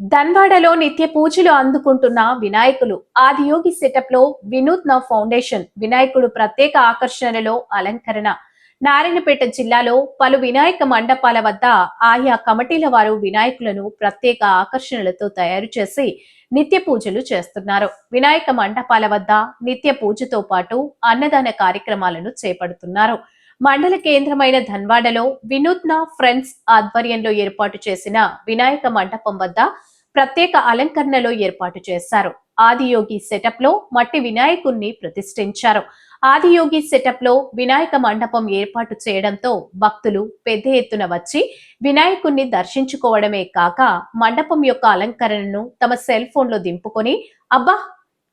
ధన్వాడలో నిత్య పూజలు అందుకుంటున్న వినాయకులు ఆదియోగి సెటప్లో వినూత్న ఫౌండేషన్ వినాయకుడు ప్రత్యేక ఆకర్షణలో అలంకరణ. నారాయణపేట జిల్లాలో పలు వినాయక మండపాల వద్ద ఆయా కమిటీల వారు వినాయకులను ప్రత్యేక ఆకర్షణలతో తయారు చేసి నిత్య పూజలు చేస్తున్నారు. వినాయక మండపాల వద్ద నిత్య పూజతో పాటు అన్నదాన కార్యక్రమాలను చేపడుతున్నారు. మండల కేంద్రమైన ధన్వాడలో వినూత్న ఫ్రెండ్స్ ఆధ్వర్యంలో ఏర్పాటు చేసిన వినాయక మండపం వద్ద ప్రత్యేక అలంకరణలో ఏర్పాటు చేశారు. ఆదియోగి సెటప్లో మట్టి వినాయకుణ్ణి ప్రతిష్ఠించారు. ఆదియోగి సెటప్లో వినాయక మండపం ఏర్పాటు చేయడంతో భక్తులు పెద్ద ఎత్తున వచ్చి వినాయకుణ్ణి దర్శించుకోవడమే కాక మండపం యొక్క అలంకరణను తమ సెల్ ఫోన్లో దింపుకొని అబ్బా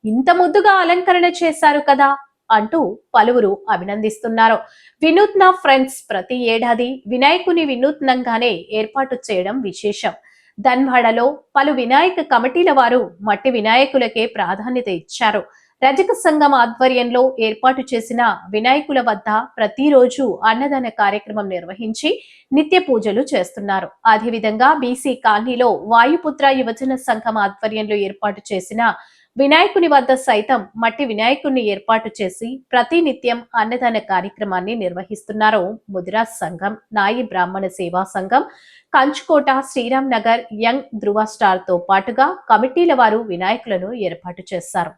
ఇంత ముద్దుగా అలంకరణ చేశారు కదా! అంటూ పలువురు అభినందిస్తున్నారు. వినూత్న ఫ్రెండ్స్ ప్రతి ఏడాది వినాయకుని వినూత్నంగానే ఏర్పాటు చేయడం విశేషం. ధన్వాడలో పలు వినాయక కమిటీల వారు మట్టి వినాయకులకే ప్రాధాన్యత ఇచ్చారు. రజక సంఘం ఆధ్వర్యంలో ఏర్పాటు చేసిన వినాయకుల వద్ద ప్రతిరోజు అన్నదాన కార్యక్రమం నిర్వహించి నిత్య పూజలు చేస్తున్నారు. అదేవిధంగా బీసీ కాలనీలో వాయుపుత్ర యువజన సంఘం ఆధ్వర్యంలో ఏర్పాటు చేసిన వినాయకుని వద్ద సైతం మట్టి వినాయకుడిని ఏర్పాటు చేసి ప్రతినిత్యం అన్నదాన కార్యక్రమాన్ని నిర్వహిస్తున్నారు ముదిరాజ్ సంఘం నాయి బ్రాహ్మణ సేవా సంఘం కంచుకోట శ్రీరామ్ నగర్ యంగ్ ధృవ స్టార్తో పాటుగా కమిటీల వారు వినాయకులను ఏర్పాటు చేశారు.